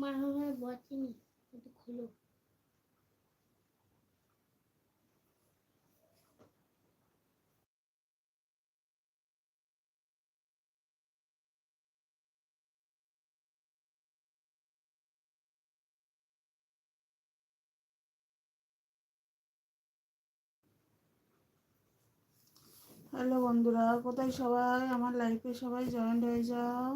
আমার খুলো। হ্যালো বন্ধুরা কোথায় সবাই? আমার লাইফে সবাই জয়েন্ট হয়ে যাও।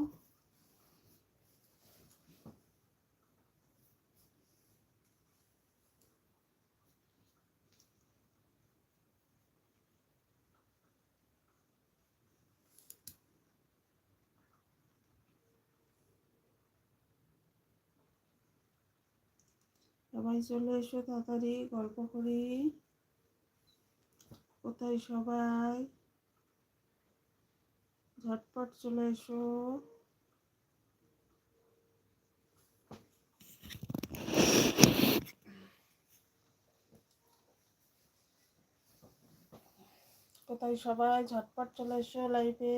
সবাই চলে এসো তাড়াতাড়ি, গল্প করি। কোথায় সবাই? ঝটপট চলে এসো। কোথায় সবাই? ঝটপট চলে এসো লাইভে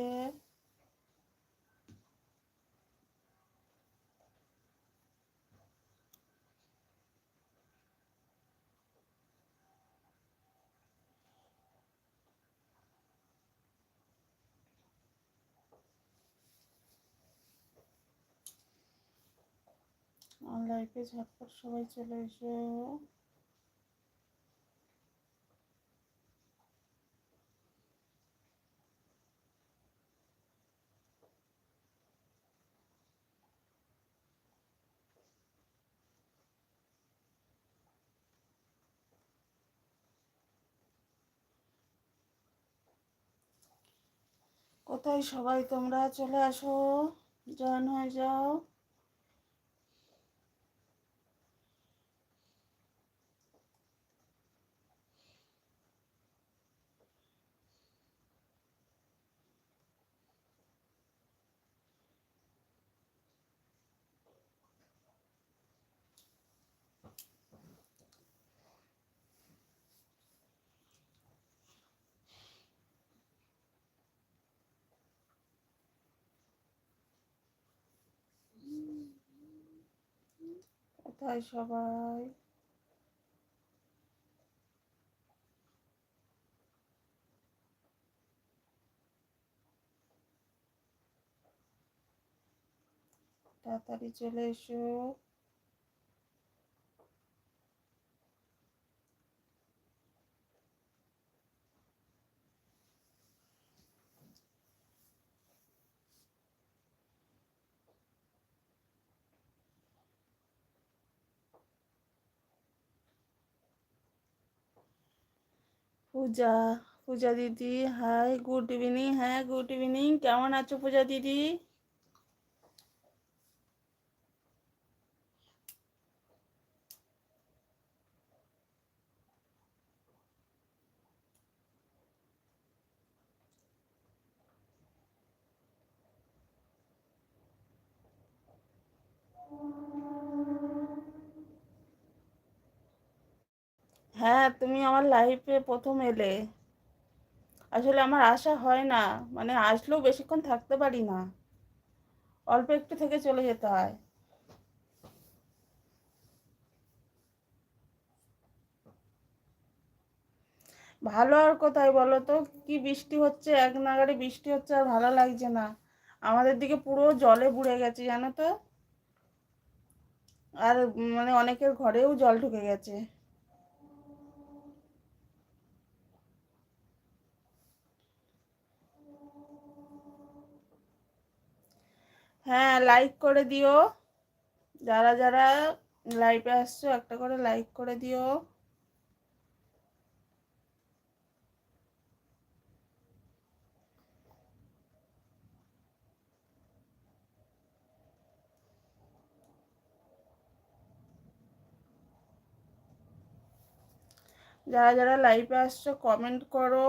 আমার লাইফে ঝটপট সবাই চলে এসো। কোথায় সবাই তোমরা চলে আসো? জয়েন হয়ে যাও কোথায় সবাই? তাড়াতাড়ি চলে এসো। পূজা পূজা দিদি হাই গুড ইভিনিং হ্যাঁ গুড ইভিনিং কেমন আছো পূজা দিদি হ্যাঁ তুমি আমার লাইফে প্রথম এলে। আসলে আমার আশা হয় না মানে আসলেও বেশিক্ষণ থাকতে পারি না। অল্প একটু থেকে চলে যেতে হয়। ভালো আর কোথায় বলো তো? কি বৃষ্টি হচ্ছে? এক নাগাড়ে বৃষ্টি হচ্ছে আর ভালো লাগছে না। আমাদের দিকে পুরো জলে বুড়ে গেছে, জানো তো? আর মানে অনেকের ঘরেও জল ঢুকে গেছে। হ্যাঁ লাইক করে দিও। যারা যারা লাইভে আসছো, একটা করে লাইক করে দিও। যারা যারা লাইভে আসছো কমেন্ট করো।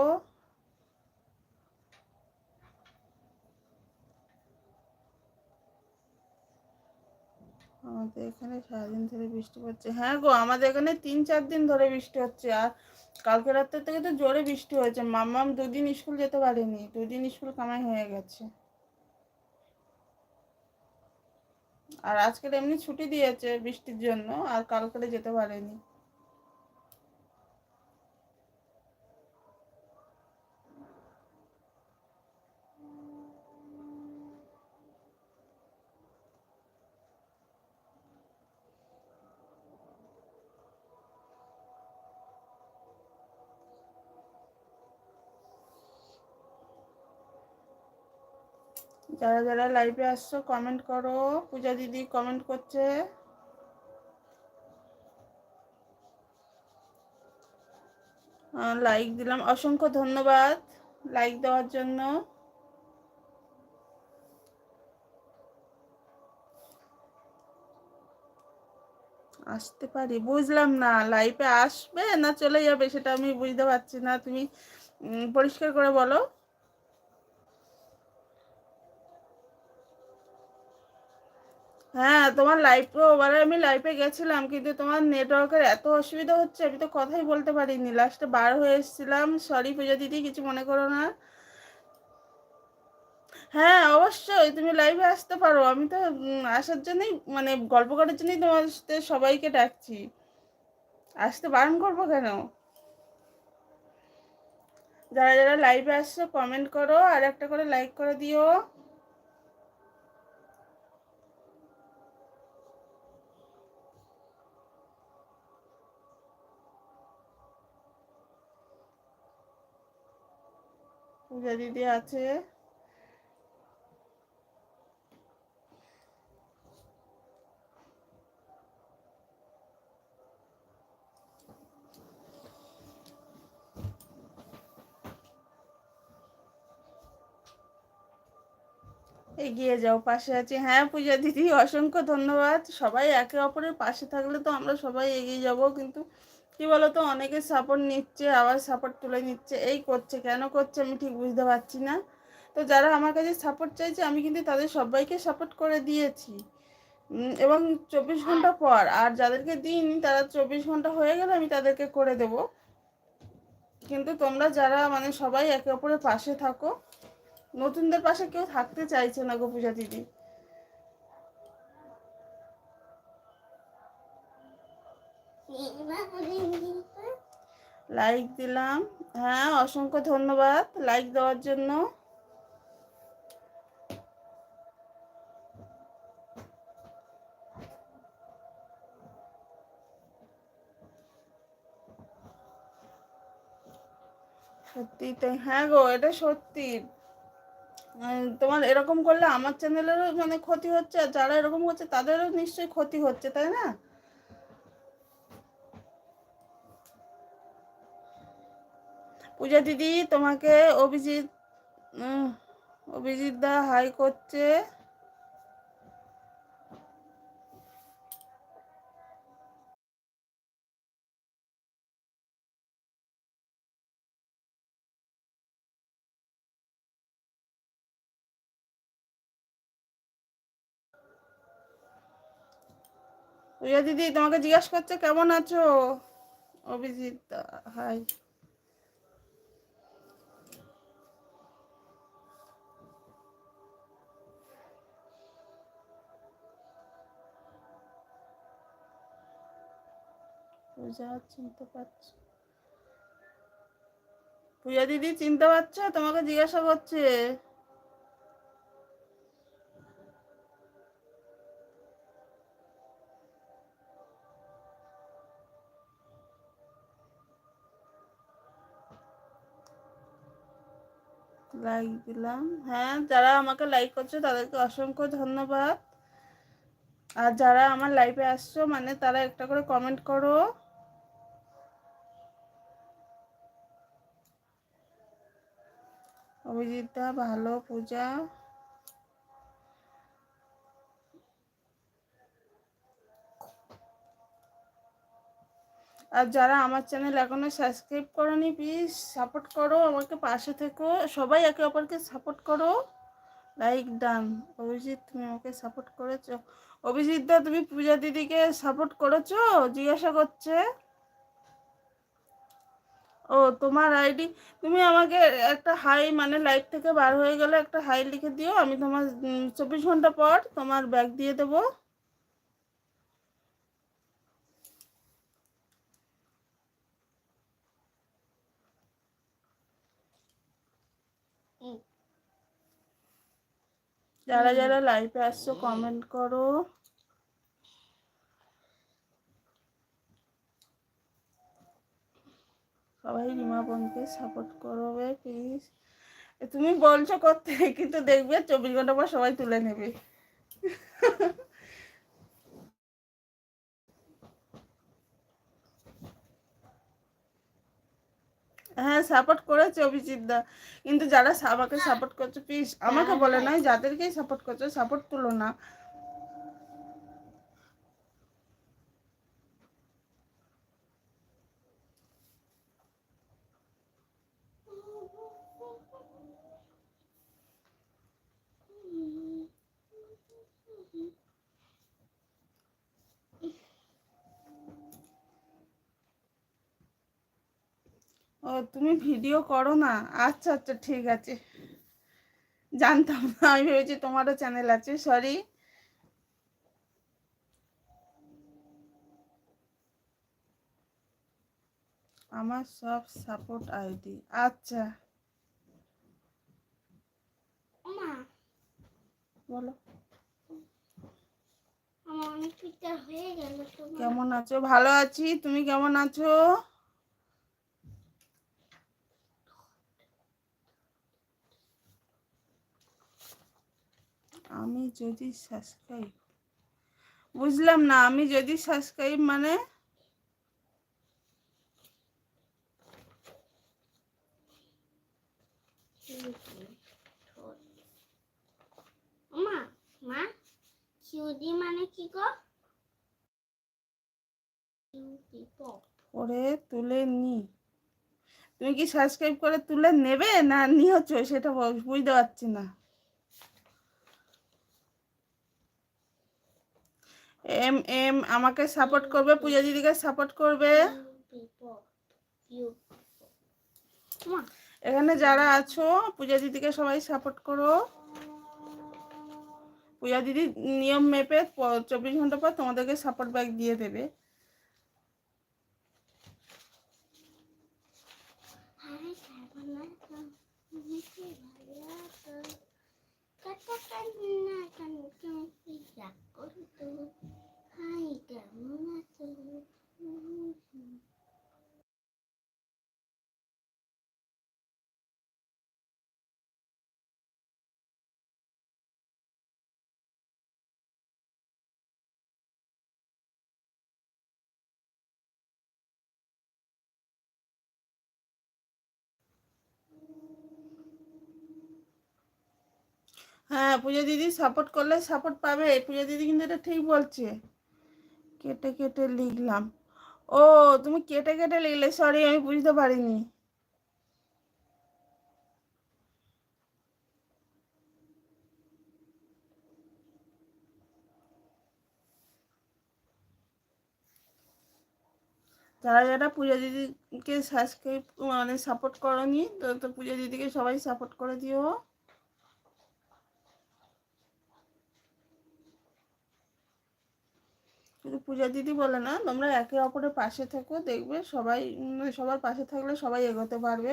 আমাদের এখানে সারাদিন ধরে বৃষ্টি পড়ছে। হ্যাঁ গো, আমাদের এখানে তিন চার দিন ধরে বৃষ্টি হচ্ছে আর কালকে রাত্রের থেকে তো জোরে বৃষ্টি হয়েছে। মাম্মাম দুদিন স্কুল যেতে পারেনি, দুদিন স্কুল কামাই হয়ে গেছে। আর আজকের এমনি ছুটি দিয়েছে বৃষ্টির জন্য, আর কালকে যেতে পারেনি। যারা যারা লাইভে আসছো কমেন্ট করো। পূজা দিদি কমেন্ট করছে। লাইক দিলাম। অসংখ্য ধন্যবাদ লাইক দেওয়ার জন্য। আসতে পারি। বুঝলাম না লাইফে আসবে না চলে যাবে সেটা আমি বুঝতে পারছি না। তুমি পরিষ্কার করে বলো। হ্যাঁ তোমার লাইভে ওবারে আমি লাইভে গেছিলাম, কিন্তু তোমার নেটওয়ার্কের এত অসুবিধা হচ্ছে, আমি তো কথাই বলতে পারিনি। লাস্টে বার হয়ে এসেছিলাম সরি পূজা দিদি, কিছু মনে করো না। হ্যাঁ অবশ্যই, তুমি লাইভে আসতে পারো। আমি তো আসার জন্যই মানে গল্প করার জন্যই তোমার সাথে সবাইকে ডাকছি। আসতে বারণ করব কেন? যারা যারা লাইভে আসছো কমেন্ট করো, আর একটা করে লাইক করে দিও। পূজা দিদি আছে। এগিয়ে যাও, পাশে আছি। হ্যাঁ পূজা দিদি, অসংখ্য ধন্যবাদ। সবাই একে অপরের পাশে থাকলে তো আমরা সবাই এগিয়ে যাব, কিন্তু কি বলতো, অনেকে সাপোর্ট নিচ্ছে, আবার সাপোর্ট তুলে নিচ্ছে। এই করছে, কেন করছে আমি ঠিক বুঝতে পারছি না। তো যারা আমার কাছে সাপোর্ট চাইছে, আমি কিন্তু তাদের সবাইকে সাপোর্ট করে দিয়েছি। এবং চব্বিশ ঘণ্টা পর, আর যাদেরকে দিইনি, তারা চব্বিশ ঘণ্টা হয়ে গেলে আমি তাদেরকে করে দেব। কিন্তু তোমরা যারা মানে সবাই একে অপরের পাশে থাকো, নতুনদের পাশে কেউ থাকতে চাইছে না গো পূজা দিদি। লাইক দিলাম। হ্যাঁ অসংখ্য ধন্যবাদ লাইক দেওয়ার জন্য। সত্যি তাই হ্যাঁ গো, এটা সত্যি। তোমার এরকম করলে আমার চ্যানেলেরও মানে ক্ষতি হচ্ছে, আর যারা এরকম করছে তাদেরও নিশ্চয়ই ক্ষতি হচ্ছে, তাই না? পূজা দিদি, তোমাকে অভিজিৎ অভিজিৎ দা, হাই করছে। পূজা দিদি, তোমাকে জিজ্ঞাসা করছে, কেমন আছো? অভিজিৎ হাই। পূজা, চিনতে পারছ? পূজা দিদি, চিনতে পারছ? তোমাকে জিজ্ঞাসা করছে। লাইক দিলাম। হ্যাঁ যারা আমাকে লাইক করছ, তাদেরকে অসংখ্য ধন্যবাদ। আর যারা আমার লাইভে আসছো মানে তারা একটা করে কমেন্ট করো। অভিজিৎদা ভালো, পূজা। আর যারা আমার চ্যানেল এখনও সাবস্ক্রাইব করনি প্লিজ সাপোর্ট করো, আমাকে পাশে থেকো। সবাই একে অপরকে সাপোর্ট করো। লাইক ডান অভিজিৎ, তুমি আমাকে সাপোর্ট করেছ। অভিজিৎ দা, তুমি পূজা দিদিকে সাপোর্ট করেছ? জিজ্ঞাসা করছে। ও, তোমার আইডি তুমি আমাকে একটা হাই মানে লাইফ থেকে বার হয়ে গেলে একটা হাই লিখে দিও। আমি তোমার চব্বিশ ঘণ্টা পর তোমার ব্যাগ দিয়ে দেব। যারা যারা লাইভে আসছো কমেন্ট করো। সবাই রিমা বোনকে সাপোর্ট করবে প্লিজ তুমি বলছো করতে কিন্তু দেখবে চব্বিশ ঘণ্টা পর সবাই তুলে নেবে। হ্যাঁ সাপোর্ট করেছে অভিজিৎ দা। কিন্তু যারা আমাকে সাপোর্ট করছ প্লিজ আমাকে বলে নয় যাদেরকেই সাপোর্ট করছ সাপোর্ট তুলো না ও তুমি ভিডিও করো না? আচ্ছা আচ্ছা ঠিক আছে। জানতাম না আমি ভেবেছি তোমারও চ্যানেল আছে সরি আমার সব সাপোর্ট আইডি আচ্ছা। বলো। কেমন আছো? ভালো আছি? তুমি কেমন আছো? আমি যদি সাবস্ক্রাইব বুঝলাম না আমি যদি সাবস্ক্রাইব মানে? মা মা কিউদি মানে কি গো? করে তুলে নি। তুমি কি সাবস্ক্রাইব করে তুলে নেবে না নিয়েছো সেটা বুঝতে পারছি না। এম এম আমাকে সাপোর্ট করবে, পূজা দিদিকে সাপোর্ট করবে। এখানে যারা আছো, পূজা দিদিকে সবাই সাপোর্ট করো। পূজা দিদি নিয়ম মেপে চব্বিশ ঘণ্টা পর তোমাদেরকে সাপোর্ট ব্যাগ দিয়ে দেবে হাই সাবনা তুমি ভালো আছো কাটা কান্না কান তুমি রাগ করতো হাই কেমন আছো হ্যাঁ পূজা দিদি সাপোর্ট করলে সাপোর্ট পাবে। পূজা দিদি কিন্তু এটা ঠিক বলছে। কেটে কেটে লিখলাম। ও, তুমি কেটে কেটে লিখলে সরি আমি বুঝতে পারিনি। যারা যারা পূজা দিদিকে সাবস্ক্রাইব মানে সাপোর্ট করনি, তো পূজা দিদিকে সবাই সাপোর্ট করে দিও। শুধু পূজা দিদি বলে না, তোমরা একে অপরের পাশে থেকো, দেখবে সবাই, সবার পাশে থাকলে সবাই এগোতে পারবে।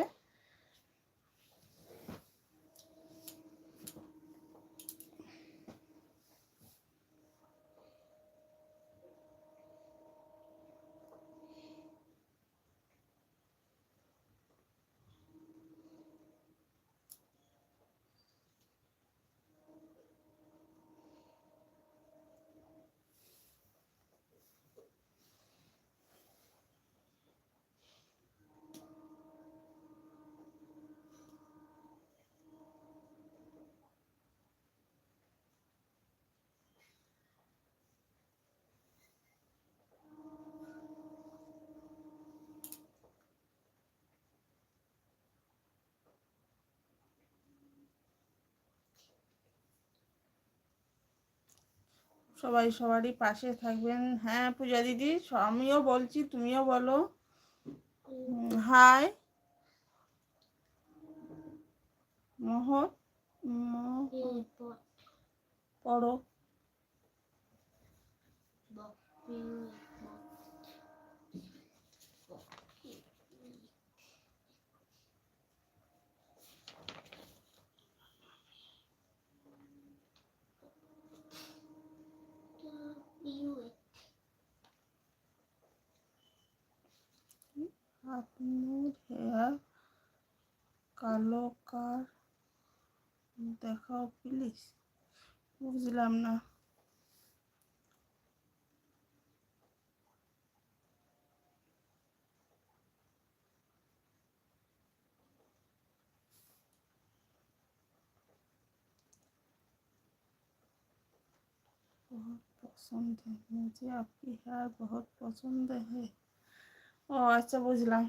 সবাই সবারই পাশে থাকবেন। হ্যাঁ পূজা দিদি আমিও বলছি তুমিও বলো। হাই। মোহর ম- পড়ো। আপনার হেয়ার কালো কার দেখাও প্লিজ বুঝলাম না बहुत पसंद है मुझे आपकी हेयर बहुत पसंद है ও আচ্ছা বুঝলাম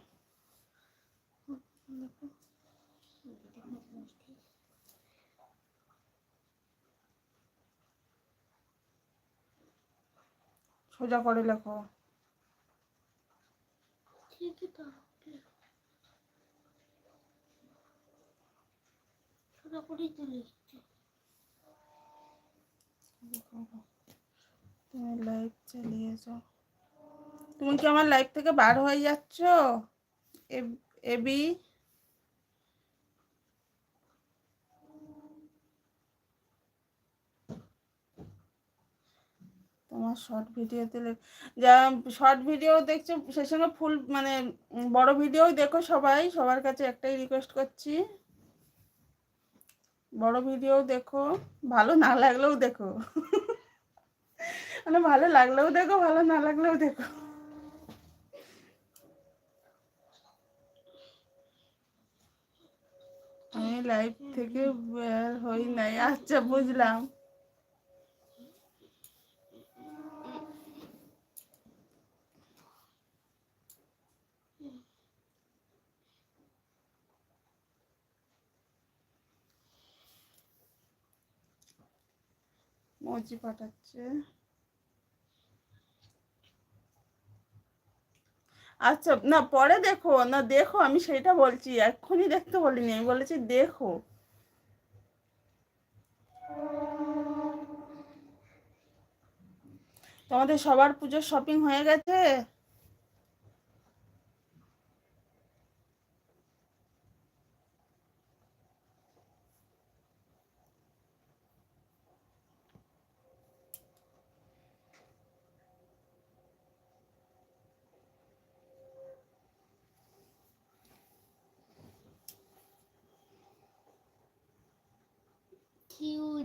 সোজা করে লেখো ঠিকই তো ছোটো করেই তো লিখছি তুমি লাইভ চালিয়ে যাও তুমি কি আমার লাইফ থেকে বার হয়ে যাচ্ছ? এব- তোমার শর্ট ভিডিওতে যা শর্ট ভিডিও দেখছ, সেই সঙ্গে ফুল মানে বড় ভিডিও দেখো সবাই। সবার কাছে একটাই রিকোয়েস্ট করছি। বড় ভিডিও দেখো। ভালো না লাগলেও দেখো। মানে ভালো লাগলেও দেখো, ভালো না লাগলেও দেখো। আমি লাইভ থেকে বের হই নাই। আচ্ছা বুঝলাম। মজি পাঠাচ্ছে। আচ্ছা না, পরে দেখো, না, দেখো, আমি সেটা বলছি, এক্ষুনি দেখতে বলিনি, আমি বলেছি দেখো। তোমাদের সবার পুজোর শপিং হয়ে গেছে?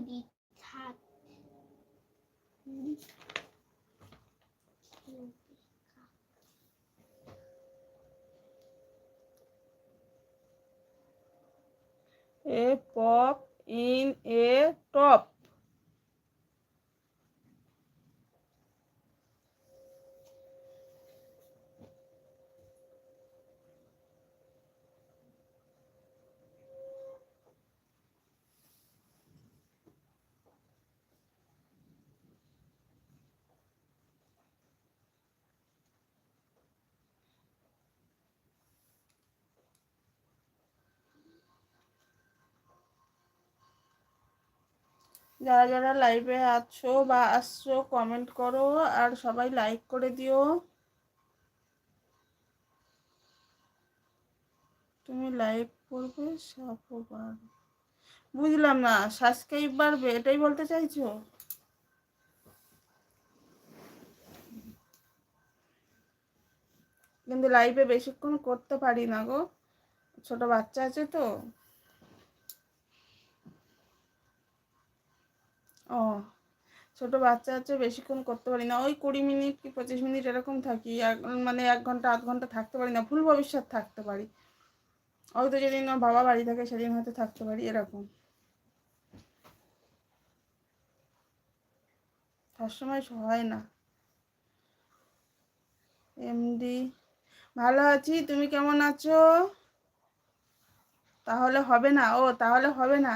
be. A pop in a top. যারা যারা লাইভে আছো বা আসছো কমেন্ট করো আর সবাই লাইক করে দিও। তুমি লাইভ করবে সাপও বাড়বে বুঝলাম না সাবস্ক্রাইব বাড়বে এটাই বলতে চাইছো? কিন্তু লাইভে বেশিক্ষণ করতে পারি না গো। ছোট বাচ্চা আছে তো। ও, ছোট বাচ্চা আছে বেশিক্ষণ করতে পারি না। ওই কুড়ি মিনিট কি পঁচিশ মিনিট এরকম থাকি মানে এক ঘণ্টা, আধ ঘণ্টা থাকতে পারি না, ফুল ভবিষ্যৎ থাকতে পারি। হয়তো যেদিন বাবা বাড়ি থাকে সেদিন হয়তো থাকতে পারি এরকম। সবসময় হয় না। এমডি, ভালো আছি, তুমি কেমন আছো? তাহলে হবে না, ও তাহলে হবে না।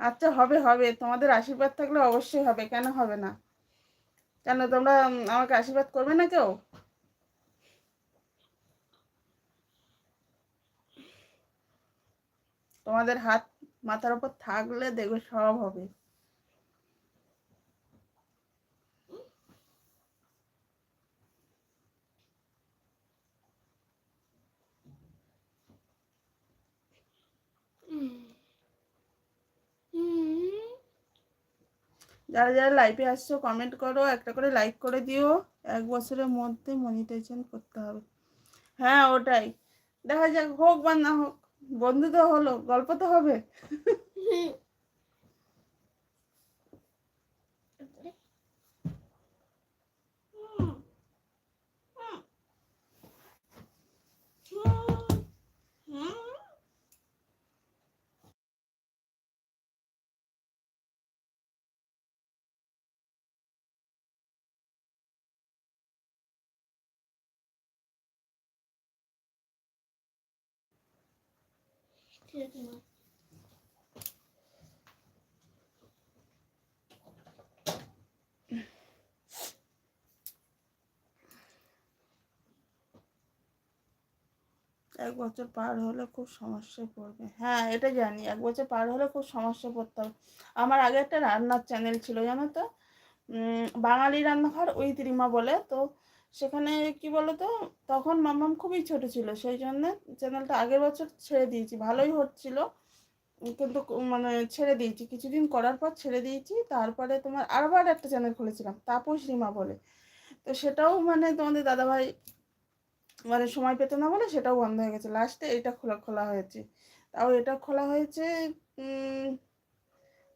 আচ্ছা হবে হবে। তোমাদের আশীর্বাদ থাকলে অবশ্যই হবে, কেন হবে না? কেন তোমরা আমাকে আশীর্বাদ করবে না কেউ? তোমাদের হাত মাথার উপর থাকলে দেখবে সব হবে। যারা যারা লাইভে আসছো কমেন্ট করো, একটা করে লাইক করে দিও। এক বছরের মধ্যে মনিটাইজেশন করতে হবে। হ্যাঁ ওটাই। দেখা যাক, হোক বা না হোক, বন্ধু তো হলো, গল্প তো হবে। এক বছর পার হলে খুব সমস্যায় পড়বে। হ্যাঁ এটা জানি। এক বছর পার হলে খুব সমস্যা পড়তে হবে। আমার আগে একটা রান্নার চ্যানেল ছিল, জানো তো? বাঙালি রান্নাঘর ওই রিমা বলে। তো সেখানে কি বলো তো তখন মামাম খুবই ছোট ছিল সেই জন্য চ্যানেলটা আগের বছর ছেড়ে দিয়েছি, ভালোই হচ্ছিল। কিন্তু মানে ছেড়ে দিয়েছি, কিছুদিন করার পর ছেড়ে দিয়েছি, তারপরে তোমার আবার একটা চ্যানেল খুলেছিলাম, তাপস রিমা বলে। তো সেটাও মানে তোমাদের দাদাভাই মানে সময় পেতো না বলে সেটাও বন্ধ হয়ে গেছে লাস্টে এটা খোলা খোলা হয়েছে। তাও এটা খোলা হয়েছে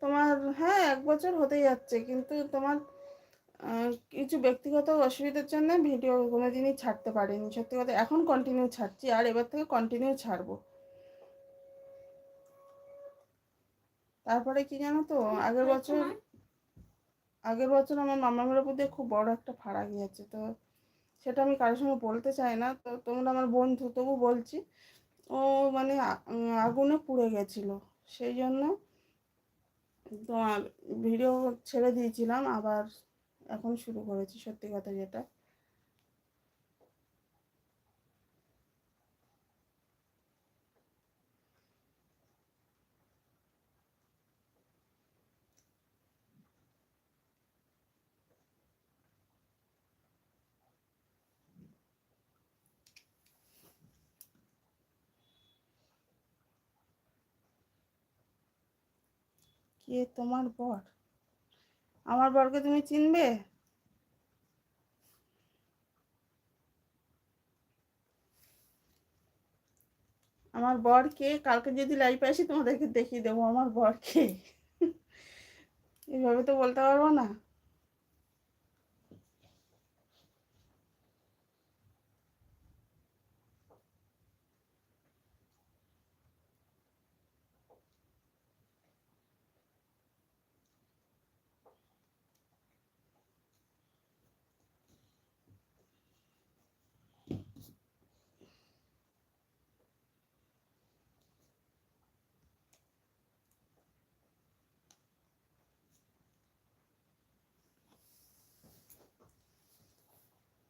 তোমার হ্যাঁ এক বছর হতেই যাচ্ছে, কিন্তু তোমার কিছু ব্যক্তিগত অসুবিধার জন্য ভিডিও কোনো দিনই ছাড়তে পারিনি। সত্যি কথা এখন কন্টিনিউ ছাড়ছি আর এবার থেকে কন্টিনিউ ছাড়বো। তারপরে কি জানো তো আগের বছর আগের বছর আমার মামামের উপর দিয়ে খুব বড় একটা ফাড়া গিয়েছে তো সেটা আমি কারোর সঙ্গে বলতে চাই না তো তোমরা আমার বন্ধু তবু বলছি ও মানে আগুনে পুড়ে গেছিল সেই জন্য তোমার ভিডিও ছেড়ে দিয়েছিলাম আবার এখন শুরু করেছি সত্যি কথা যেটা। কে তোমার বর? আমার বরকে তুমি চিনবে? আমার বর কে কালকে যদি লাইফ আসি তোমাদেরকে দেখিয়ে দেবো, আমার বর কে এইভাবে তো বলতে পারব না।